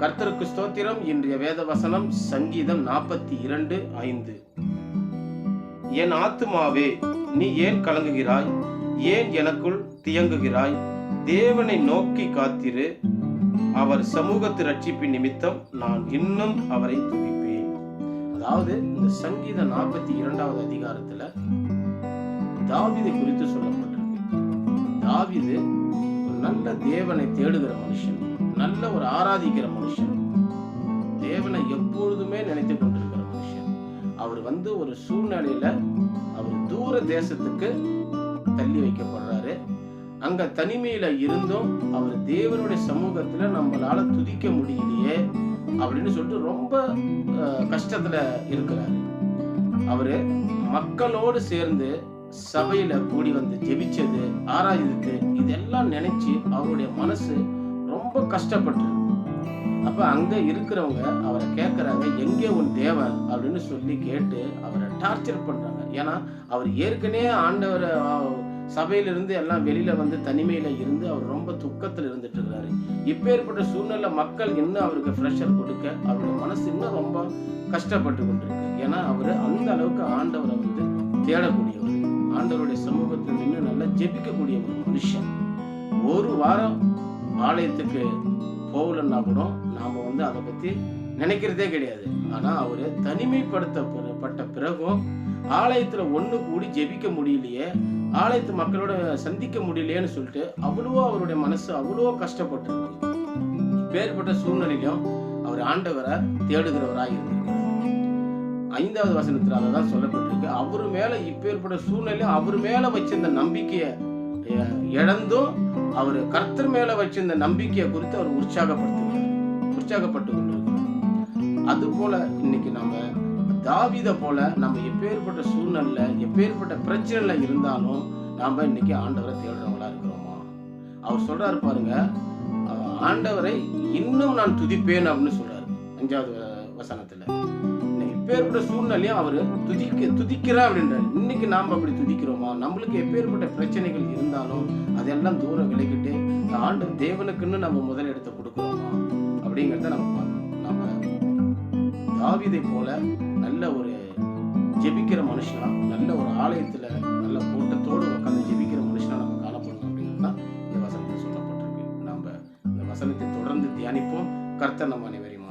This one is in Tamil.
கர்த்தருக்கு ஸ்தோத்திரம். இன்றைய வேத வசனம் சங்கீதம் நாற்பத்தி இரண்டு ஐந்து. என் ஆத்துமாவே நீ ஏன் கலங்குகிறாய்? ஏன் எனக்குள் தியங்குகிறாய்? தேவனை நோக்கி காத்திரு. அவர் சமூகத்து ரட்சிப்பின் நிமித்தம் நான் இன்னும் அவரை துதிப்பேன். அதாவது இந்த சங்கீத நாற்பத்தி இரண்டாவது அதிகாரத்துல தாவிதை குறித்து சொல்லப்பட்டிருக்கு. தாவிது ஒரு நல்ல தேவனை தேடுகிற மனுஷன். நல்ல ஒரு ஆராதிக்கிற மனுஷன். தேவனை எப்பொழுதுமே நினைத்து கொண்டிருக்கிற மனுஷன். அவர் வந்து ஒரு சூழ்நிலையில அவர் தூர தேசத்துக்கு தள்ளி வைக்கப்படுறாரு. அங்க தனிமையில இருந்தும் அவர் தேவனுடைய சமூகத்துல நம்மளால துதிக்க முடியலையே அப்படின்னு சொல்லிட்டு ரொம்ப அஹ், கஷ்டத்துல இருக்கிறாரு. அவரு மக்களோடு சேர்ந்து சபையில கூடி வந்து ஜெபிச்சது ஆராய்ந்தது இதெல்லாம் நினைச்சு அவருடைய மனசு ரொம்ப கஷ்டப்பட்டு அப்போ அங்கே இருக்கிறவங்க அவரை கேட்குறாங்க எங்கே உன் தேவன்? அப்படின்னு சொல்லி கேட்டு அவரை டார்ச்சர் பண்ணுறாங்க ஏன்னா அவர் ஏற்கனவே ஆண்டவரை சபையிலிருந்து எல்லாம் வெளியில வந்து தனிமையில இருந்து அவர் ரொம்ப துக்கத்தில் இருந்துட்டு இருக்கிறாரு இப்பேற்பட்ட சூழ்நிலை மக்கள் இன்னும் அவருக்கு ப்ரெஷர் கொடுக்க அவருடைய மனசு இன்னும் ரொம்ப கஷ்டப்பட்டு கொண்டிருக்கு. ஏன்னா அவர் அந்த அளவுக்கு ஆண்டவரை வந்து தேடக்கூடியவர். ஆண்டவருடைய சமூகத்தில் நின்று நல்லா ஜெபிக்கக்கூடிய ஒரு மனுஷன். ஒரு வாரம் ஆலயத்துக்கு போகலன்னா கூட நாம் வந்து அதை பத்தி நினைக்கிறதே கிடையாது. ஆனா தனிமைப்படுத்த தனிமைப்படுத்தப்பட்ட பிறகும் ஆலயத்தில் ஒன்று கூடி ஜெபிக்க முடியலையே ஆலயத்து மக்களோட சந்திக்க முடியலையேன்னு சொல்லிட்டு அவ்வளவோ அவருடைய மனசு அவ்வளவோ கஷ்டப்பட்டு பேர்பட்ட சூழ்நிலையிலும் அவர் ஆண்டவரை தேடுகிறவராக இருந்திருக்கிறார். ஐந்தாவது வசனத்தில் அதை தான் சொல்லப்பட்டிருக்கு. அவர் மேலே இப்பேற்பட்ட சூழ்நிலையும் அவர் மேலே வச்சிருந்த நம்பிக்கையை இழந்தும் அவர் கர்த்தர் மேல வச்சிருந்த நம்பிக்கையை குறித்து அவர் உற்சாகப்படுத்துகிறார். உற்சாகப்பட்டு கொண்டிருக்கிறார் அது போல இன்னைக்கு நம்ம தாவித போல நம்ம எப்பேற்பட்ட சூழ்நிலை எப்பேற்பட்ட பிரச்சனைல இருந்தாலும் நாம இன்னைக்கு ஆண்டவரை தேடுறவங்களா இருக்கிறோமா? அவர் சொல்றாரு பாருங்க ஆண்டவரை இன்னும் நான் துதிப்பேன் அப்படின்னு சொல்றாரு. அஞ்சாவது வசனத்துல. எப்பேற்பட்ட சூழ்நிலையும் அவர் துதிக்க துதிக்கிறார் அப்படின்றார். இன்னைக்கு நாம் அப்படி துதிக்கிறோமா? நம்மளுக்கு எப்பேற்பட்ட பிரச்சனைகள் இருந்தாலும் அதெல்லாம் தூரம் விலகிட்டு இந்த ஆண்டு தேவனுக்குன்னு நம்ம முதலிடத்தை கொடுக்குறோமா? அப்படிங்கிறத நம்ம பார்க்கணும். நம்ம தாவிதை போல நல்ல ஒரு ஜெபிக்கிற மனுஷனா நல்ல ஒரு ஆலயத்துல நல்ல கூட்டத்தோடு உட்காந்து ஜெபிக்கிற மனுஷனா நம்ம காணப்படணும் அப்படிங்கிறது தான் இந்த வசனத்தில் சொல்லப்பட்டிருக்கு. நம்ம இந்த வசனத்தை தொடர்ந்து தியானிப்போம். கர்த்தர் நம்ம அனைவரையும்